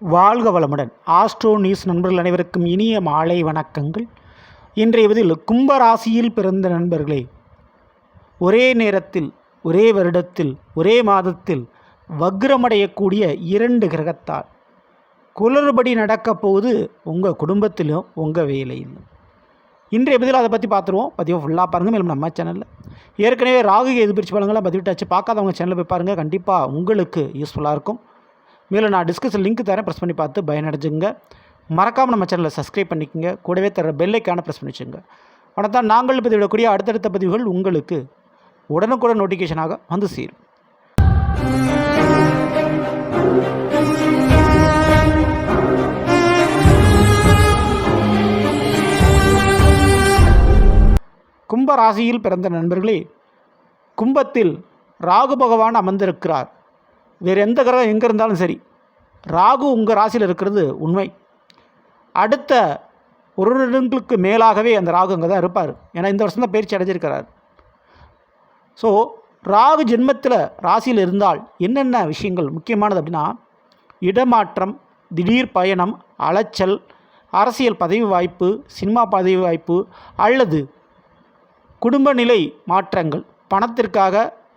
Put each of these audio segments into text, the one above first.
வாழ்க வளமுடன். Astro news நண்பர்கள் அனைவருக்கும் இனிய மாலை வணக்கங்கள். இன்றைய இதில் கும்பராசியில் பிறந்த நண்பர்களே ஒரே நேரத்தில் ஒரே வருடத்தில் ஒரே மாதத்தில் வக்ரமடையக்கூடிய இரண்டு கிரகத்தால் குளறுபடி நடக்கப் போகுது உங்கள் குடும்பத்திலும் உங்கள் வேலையிலும். இன்றைய பதில் அதை பற்றி பார்த்துருவோம். பதிவாக ஃபுல்லாக பாருங்கள் மேலும் நம்ம சேனலில் ஏற்கனவே ராகு எது பிரிச்சு பழங்களாம் பதிவிட்டாச்சு. பார்க்காதவங்க சேனலில் போய் பாருங்கள் கண்டிப்பாக உங்களுக்கு யூஸ்ஃபுல்லாக இருக்கும். மேலும் நான் டிஸ்கஷன் லிங்க் தரேன். ப்ரெஸ் பண்ணி பார்த்து பயனடைஞ்சுங்க. மறக்காமல் நம்ம சேனலை சப்ஸ்கிரைப் பண்ணிக்கோங்க. கூடவே தர பெல்லைக்கான ப்ரெஸ் பண்ணி வச்சுங்க. ஆனால் நாங்கள் பதிவிடக்கூடிய அடுத்தடுத்த பதிவுகள் உங்களுக்கு உடனுக்குடன் நோட்டிஃபிகேஷனாக வந்து சேரும். கும்ப ராசியில் பிறந்த நண்பர்களே கும்பத்தில் ராகு பகவான் அமர்ந்திருக்கிறார். வேறு எந்த கிரகம் எங்கே இருந்தாலும் சரி ராகு உங்கள் ராசியில் இருக்கிறது உண்மை. அடுத்த ஒரு வருடங்களுக்கு மேலாகவே அந்த ராகு அங்கே தான் இருப்பார். ஏன்னா இந்த வருஷம் தான் பயிற்சி அடைஞ்சிருக்கிறார். ஸோ ராகு ஜென்மத்தில் ராசியில் இருந்தால் என்னென்ன விஷயங்கள் முக்கியமானது அப்படின்னா இடமாற்றம் திடீர் பயணம் அலைச்சல் அரசியல் பதவி வாய்ப்பு சினிமா பதவி வாய்ப்பு அல்லது குடும்ப நிலை மாற்றங்கள் பணத்திற்காக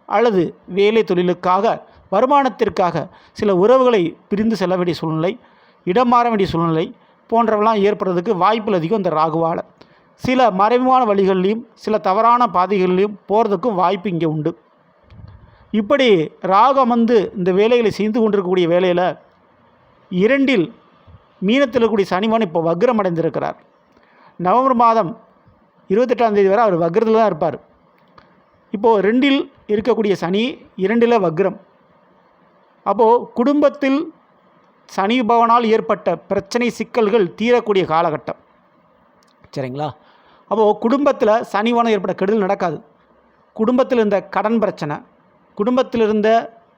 அல்லது வேலை தொழிலுக்காக வருமானத்திற்காக சில உறவுகளை பிரிந்து செல்ல வேண்டிய சூழ்நிலை இடம் மாற வேண்டிய சூழ்நிலை போன்றவெல்லாம் ஏற்படுறதுக்கு வாய்ப்புகள் அதிகம் இந்த ராகுவால். சில மறைமுகமான வழிகள்லையும் சில தவறான பாதைகள்லையும் போகிறதுக்கும் வாய்ப்பு இங்கே உண்டு. இப்படி ராகு அமர்ந்து இந்த வேலைகளை செய்து கொண்டிருக்கக்கூடிய வேலையில் இரண்டில் மீனத்தில் இருக்கக்கூடிய சனிமான் இப்போ வக்ரம் அடைந்திருக்கிறார் நவம்பர் மாதம் இருபத்தெட்டாம் தேதி வரை அவர் வக்ரத்தில் தான் இருப்பார். இப்போது ரெண்டில் இருக்கக்கூடிய சனி இரண்டில் வக்ரம். அப்போது குடும்பத்தில் சனி பவனால் ஏற்பட்ட பிரச்சனை சிக்கல்கள் தீரக்கூடிய காலகட்டம். சரிங்களா? அப்போது குடும்பத்தில் சனிவனம் ஏற்பட்ட கெடுதல் நடக்காது. குடும்பத்தில் இருந்த கடன் பிரச்சனை குடும்பத்தில் இருந்த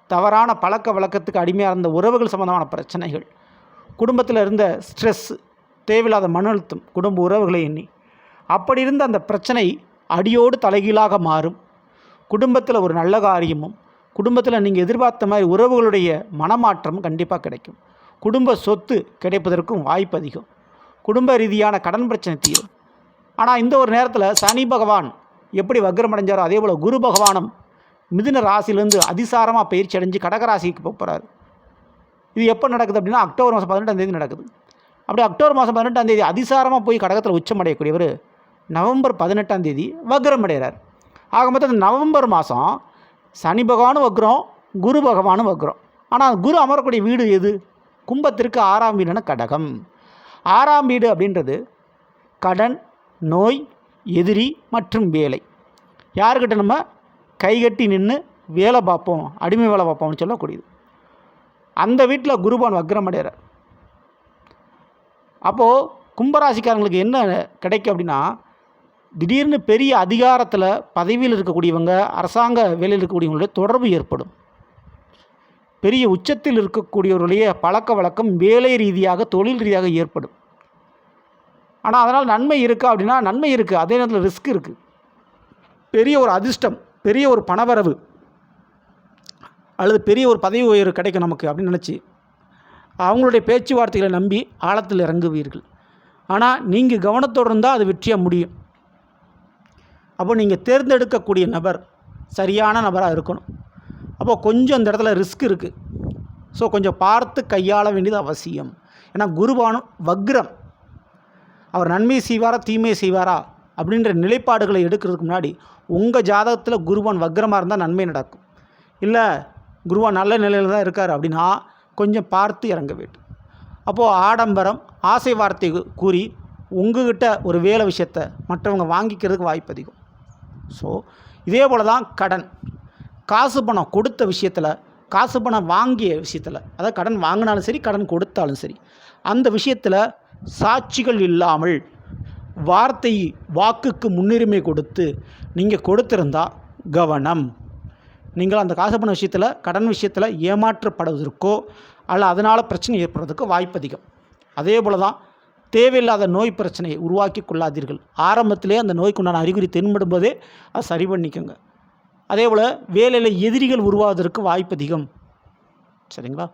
தவறான பழக்க வழக்கத்துக்கு அடிமையாக இருந்த உறவுகள் சம்பந்தமான பிரச்சனைகள் குடும்பத்தில் இருந்த ஸ்ட்ரெஸ் தேவையில்லாத மன அழுத்தம் குடும்ப உறவுகளை எண்ணி அப்படி இருந்த அந்த பிரச்சனை அடியோடு தலைகீழாக மாறும். குடும்பத்தில் ஒரு நல்ல காரியமும் குடும்பத்தில் நீங்கள் எதிர்பார்த்த மாதிரி உறவுகளுடைய மனமாற்றம் கண்டிப்பாக கிடைக்கும். குடும்ப சொத்து கிடைப்பதற்கும் வாய்ப்பு அதிகம். குடும்ப ரீதியான கடன் பிரச்சனை தீரும். ஆனால் இந்த ஒரு நேரத்தில் சனி பகவான் எப்படி வக்ரம் அடைஞ்சாரோ அதே போல் குரு பகவானும் மிதுன ராசியிலேருந்து அதிசாரமாக பயிற்சி அடைஞ்சு கடகராசிக்கு போக போகிறாரு இது எப்போ நடக்குது அப்படின்னா அக்டோபர் மாதம் பதினெட்டாம் தேதி நடக்குது. அப்படி அக்டோபர் மாதம் பதினெட்டாம் தேதி அதிசாரமாக போய் கடகத்தில் உச்சமடையக்கூடியவர் நவம்பர் பதினெட்டாம் தேதி வக்ரம் அடைகிறார் ஆக மொத்தம் நவம்பர் மாதம் சனி பகவானும் வக்ரம் குரு பகவானும் வக்ரம். ஆனால் குரு அமரக்கூடிய வீடு எது? கும்பத்திற்கு ஆறாம் வீடுன கடகம். ஆறாம் வீடு அப்படின்றது கடன் நோய் எதிரி மற்றும் வேலை. யாருக்கிட்ட நம்ம கைகட்டி நின்று வேலை பார்ப்போம் அடிமை வேலை பார்ப்போம்னு சொல்லக்கூடியது. அந்த வீட்டில் குருபான் வக்ரம் அடைகிறார். அப்போது கும்பராசிக்காரங்களுக்கு என்ன கிடைக்கும் அப்படின்னா திடீர்னு பெரிய அதிகாரத்தில் பதவியில் இருக்கக்கூடியவங்க அரசாங்க வேலையில் இருக்கக்கூடியவங்களுடைய தொடர்பு ஏற்படும். பெரிய உச்சத்தில் இருக்கக்கூடியவர்களுடைய பழக்க வழக்கம் வேலை ரீதியாக தொழில் ரீதியாக ஏற்படும். ஆனால் அதனால் நன்மை இருக்கா அப்படின்னா நன்மை இருக்குது அதே நேரத்தில் ரிஸ்க் இருக்குது பெரிய ஒரு அதிர்ஷ்டம் பெரிய ஒரு பணவரவு அல்லது பெரிய ஒரு பதவி உயர்வு கிடைக்கும் நமக்கு அப்படின்னு நினச்சி அவங்களுடைய பேச்சுவார்த்தைகளை நம்பி ஆழத்தில் இறங்குவீர்கள். ஆனால் நீங்கள் கவனத்தோடு இருந்தால் அது வெற்றியாக முடியும். அப்போ நீங்கள் தேர்ந்தெடுக்கக்கூடிய நபர் சரியான நபராக இருக்கணும். அப்போ கொஞ்சம் அந்த இடத்துல ரிஸ்க் இருக்குது ஸோ கொஞ்சம் பார்த்து கையாள வேண்டியது அவசியம். ஏன்னா குருபானம் வக்ரம். அவர் நன்மை செய்வாரா தீமை செய்வாரா? அப்படின்ற நிலைப்பாடுகளை எடுக்கிறதுக்கு முன்னாடி உங்கள் ஜாதகத்தில் குருவான் வக்ரமாக இருந்தால் நன்மை நடக்கும். இல்லை குருவான் நல்ல நிலையில் தான் இருக்கார் அப்படின்னா கொஞ்சம் பார்த்து இறங்க வேண்டும். அப்போது ஆடம்பரம் ஆசை வார்த்தை கூறி உங்ககிட்ட ஒரு வேலை விஷயத்தை மற்றவங்க வாங்கிக்கிறதுக்கு வாய்ப்பு அதிகம். ஸோ இதே போல் தான் கடன். காசு பணம் கொடுத்த விஷயத்தில் காசு பணம் வாங்கிய விஷயத்தில் அதாவது கடன் வாங்கினாலும் சரி கடன் கொடுத்தாலும் சரி அந்த விஷயத்தில் சாட்சிகள் இல்லாமல் வார்த்தை வாக்குக்கு முன்னுரிமை கொடுத்து நீங்கள் கொடுத்துருந்தா கவனம். நீங்கள் அந்த காசு பண விஷயத்தில் கடன் விஷயத்தில் ஏமாற்றப்படுவதற்கோ அல்ல அதனால் பிரச்சனை ஏற்படுறதுக்கோ வாய்ப்பு அதிகம் அதே போல் தான் தேவையில்லாத நோய் பிரச்சனையை உருவாக்கி கொள்ளாதீர்கள். ஆரம்பத்திலே அந்த நோய்க்குண்டான அறிகுறி தென்படும் போதே அதை சரி பண்ணிக்கோங்க. அதே போல் வேலையில் எதிரிகள் உருவாவதற்கு வாய்ப்பு அதிகம். சரிங்களா?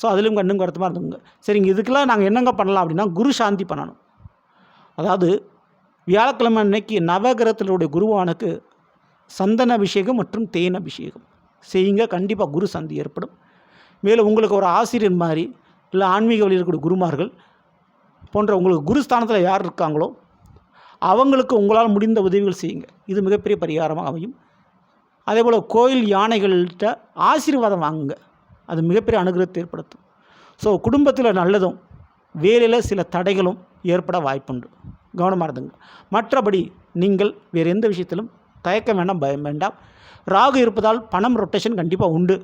ஸோ அதுலேயும் கண்ணும் கருத்துமாக இருந்துங்க சரிங்க இதுக்கெல்லாம் நாங்கள் என்னங்க பண்ணலாம் அப்படின்னா குரு சாந்தி பண்ணணும். அதாவது வியாழக்கிழமை அன்னைக்கு நவகிரகத்தினுடைய குருவானுக்கு சந்தன அபிஷேகம் மற்றும் தேன் அபிஷேகம். செய்யுங்க கண்டிப்பாக குரு சாந்தி ஏற்படும். மேலும் உங்களுக்கு ஒரு ஆசிரியர் மாதிரி இல்லை ஆன்மீக வழியில் இருக்கக்கூடிய குருமார்கள் போன்ற உங்களுக்கு குருஸ்தானத்தில் யார் இருக்காங்களோ அவங்களுக்கு உங்களால் முடிந்த உதவிகள் செய்யுங்க. இது மிகப்பெரிய பரிகாரமாக அமையும். அதே போல் கோயில் யானைகள்கிட்ட ஆசீர்வாதம் வாங்குங்க. அது மிகப்பெரிய அனுகிரகத்தை ஏற்படுத்தும். ஸோ குடும்பத்தில் நல்லதும் வேலையில் சில தடைகளும் ஏற்பட வாய்ப்புண்டு. கவனமாக இருந்துங்க. மற்றபடி நீங்கள் வேறு எந்த விஷயத்திலும் தயக்கம் வேண்டாம் பயம் வேண்டாம். ராகு இருப்பதால் பணம் ரொட்டேஷன் கண்டிப்பாக உண்டு.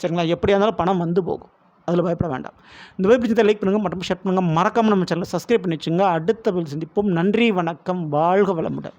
சரிங்களா? எப்படியா இருந்தாலும் பணம் வந்து போகும். அதில் பயப்பட வேண்டாம். இந்த வெப் பிடிச்சதை லைக் பண்ணுங்கள் மற்றும் ஷேர் பண்ணுங்கள் மறக்காமல் நம்ம சேனலை சப்ஸ்கிரைப் பண்ணி வச்சுங்க அடுத்த பதில் சந்திப்போம். நன்றி வணக்கம். வாழ்க வளமுடன்.